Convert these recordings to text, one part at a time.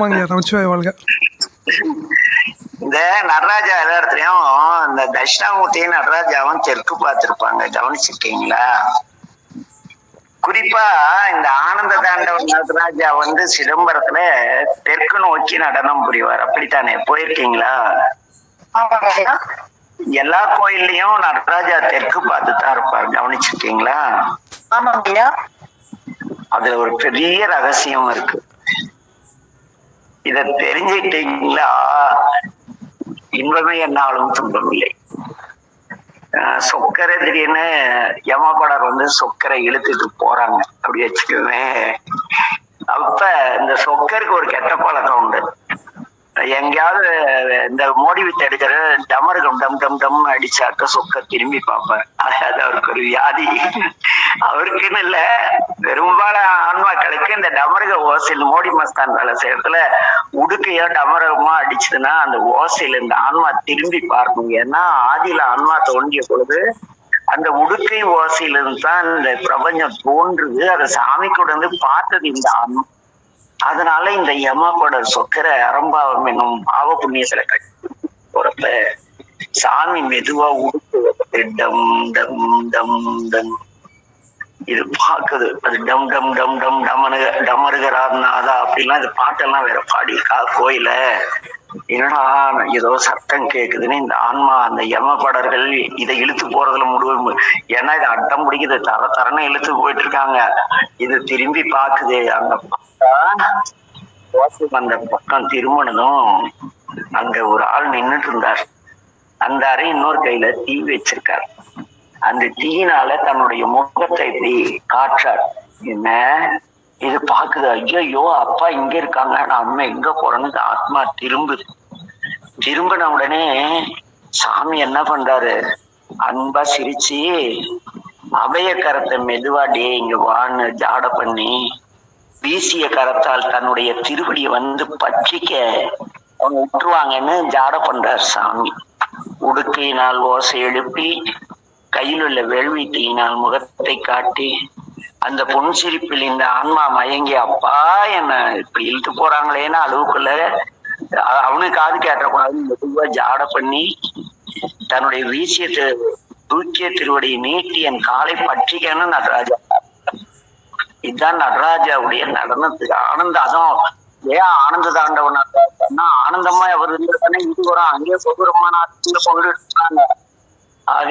ஆமாங்கய்யா நமச்சிவாய வாழ்க. இந்த நடராஜா எல்லா இடத்துலயும் இந்த தட்சிணாமூர்த்தியும் நடராஜாவும் தெற்கு பார்த்திருப்பாங்க கவனிச்சிருக்கீங்களா? குறிப்பா இந்த ஆனந்த தாண்டவ நடராஜா வந்து சிதம்பரத்துல தெற்கு நோக்கி நடனம் புரிவார். அப்படித்தானே? போயிருக்கீங்களா? ஆமாங்க எல்லா கோயில்லையும் நடராஜா தெற்கு பார்த்து தான் இருப்பார். கவனிச்சிருக்கீங்களா? ஆமாங்க அதுல ஒரு பெரிய ரகசியம் இருக்கு. இத தெரிஞ்சுக்கிட்டீங்களா இன்பமே என்னாலும் துன்பம் இல்லை சொக்கரை திடீர்னு யமபடர் வந்து சொக்கரை இழுத்துட்டு போறாங்க. அப்படி வச்சுக்கோமே. அப்ப இந்த சொக்கருக்கு ஒரு கெட்ட பழக்கம் உண்டு. எங்கேயாவது இந்த மோடி வித்து அடிக்கிற டமருகம் டம் டம் டம் அடிச்சாக்க சொக்க திரும்பி பார்ப்பேன் அது அவருக்கு ஒரு வியாதி. அவருக்குன்னு இல்ல பெரும்பாலான ஆன்மாக்களுக்கு இந்த டமருக ஓசையில் மோடி மஸ்தான் வேலை செய்யறதுல உடுக்கையோ டமரகமா அடிச்சதுன்னா அந்த ஓசையில இந்த ஆன்மா திரும்பி பார்க்கும் ஏன்னா ஆதியில ஆன்மா தோன்றிய பொழுது அந்த உடுக்கை ஓசையிலிருந்து தான் இந்த பிரபஞ்சம் தோன்றுது. அதை சாமி கூட இருந்து பார்த்தது இந்த ஆன்மா. அதனால இந்த யமபட சொக்கர அரம்பாவம் என்னும் பாவ சில கட்டி போறப்ப சாமி மெதுவா உடுக்கு டம் டம் டம் டம். இது பாக்குது அது டம் டம் டம் டம் டமனுக டமருகராதநாதா அப்படிலாம் இது பாட்டெல்லாம் வேற பாடியிருக்கா கோயில. என்னடா ஏதோ சத்தம் கேக்குதுன்னு இந்த ஆன்மா அந்த யமபடர்கள் இதை இழுத்து போறதுல முடிவு ஏன்னா இது அட்டம் பிடிக்குது. தர தரன்னு இழுத்து போயிட்டு இருக்காங்க இது திரும்பி பாக்குது அந்த பார்த்தா அந்த பக்கம் திரும்பினதும் அங்க ஒரு ஆள் நின்னுட்டு இருந்தார். அந்த அறை இன்னொரு கையில தீ வச்சிருக்காரு. அந்த தீயினால தன்னுடைய முகத்தை இப்படி காற்றார். என்ன? இது பாக்குது ஐயோ அப்பா இங்க இருக்காங்க நான் அம்மா எங்க போறேன்னு ஆத்மா திரும்புது. திரும்பின உடனே சாமி என்ன பண்றாரு? அன்பா சிரிச்சு அபய கரத்தை மெதுவா டே இங்க வான்னு ஜாட பண்ணி வீசிய கரத்தால் தன்னுடைய திருவடியை வந்து பற்றிக்க அவங்க விட்டுருவாங்கன்னு ஜாட பண்றார் சாமி. உடுக்கையினால் ஓசை எழுப்பி கையில் உள்ள வேள்வி தீயினால் முகத்தை காட்டி அந்த பொன் சிரிப்பில் இந்த ஆன்மா மயங்கி அப்பா என்ன இப்படி இழுத்து போறாங்களேன்னு அளவுக்குள்ள அவனுக்கு காது கேட்டக்கூடாதுன்னு மெதுவா ஜாட பண்ணி தன்னுடைய வீசிய தூக்கிய திருவடியை நீட்டி என் காலை பற்றிக்கன்னு நடராஜா. இதுதான் நடராஜாவுடைய நடனத்துக்கு ஆனந்த அதுவும் ஏன் ஆனந்த தாண்டவன் நடராஜான்னா ஆனந்தமா அவர் இருந்ததானே இது வரும் அங்கே சுதூரமான போயிட்டு ஆக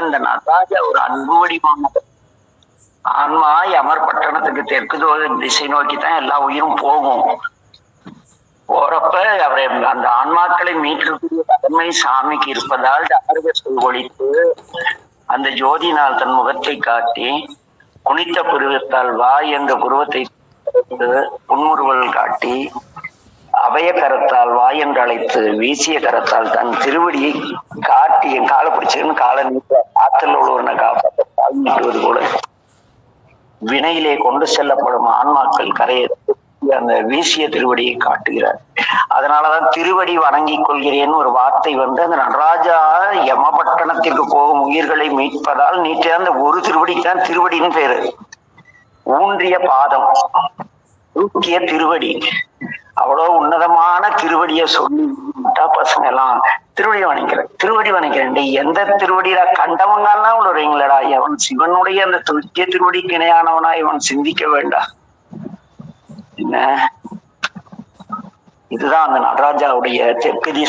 இந்த நடராஜா ஒரு அன்பு வடிவானது ஆன்மா அமர் பட்டணத்துக்கு தெற்கு திசை நோக்கி தான் எல்லா உயிரும் போகும். போறப்ப அவரை அந்த ஆன்மாக்களை மீட்கக்கூடிய கடமை சாமிக்கு இருப்பதால் அமர்கத்தை ஒழித்து அந்த ஜோதினால் தன் முகத்தை காட்டி குனித்த புருவத்தால் வா என்ற புருவத்தை புன்முறுவல் காட்டி அபய கரத்தால் வா என்று அழைத்து வீசிய கரத்தால் தன் திருவடியை காட்டி என் காலை பிடிச்சுன்னு காலை நீட்ட ஆற்றல் உள்ளவனை காப்பாற்ற கால் நீட்டுவது போல வினையிலே கொண்டு செல்லப்படும் ஆன்மாக்கள் கரையை அந்த வீசிய திருவடியை காட்டுகிறார். அதனாலதான் திருவடி வணங்கிக் கொள்கிறேன் ஒரு வார்த்தை வந்து அந்த நடராஜா யமபட்டணத்திற்கு போகும் உயிர்களை மீட்பதால் நீட்டே அந்த ஒரு திருவடிக்குதான் திருவடின்னு பேரு. ஊன்றிய பாதம். தூக்கிய திருவடி. அவ்வளவு உன்னதமான திருவடியை சொல்லி விட்டா பசங்க எல்லாம் திருவடி வணங்கிறேன் திருவடி வணங்கிறேன் எந்த எந்த திருவடியில கண்டவங்கெல்லாம் விடுறீங்களடா எவன் சிவனுடைய அந்த தூக்கிய திருவடிக்கு இணையானவனா? இவன் சிந்திக்க வேண்டாம். என்ன? இதுதான் அந்த நடராஜாவுடைய தெற்கு திசை.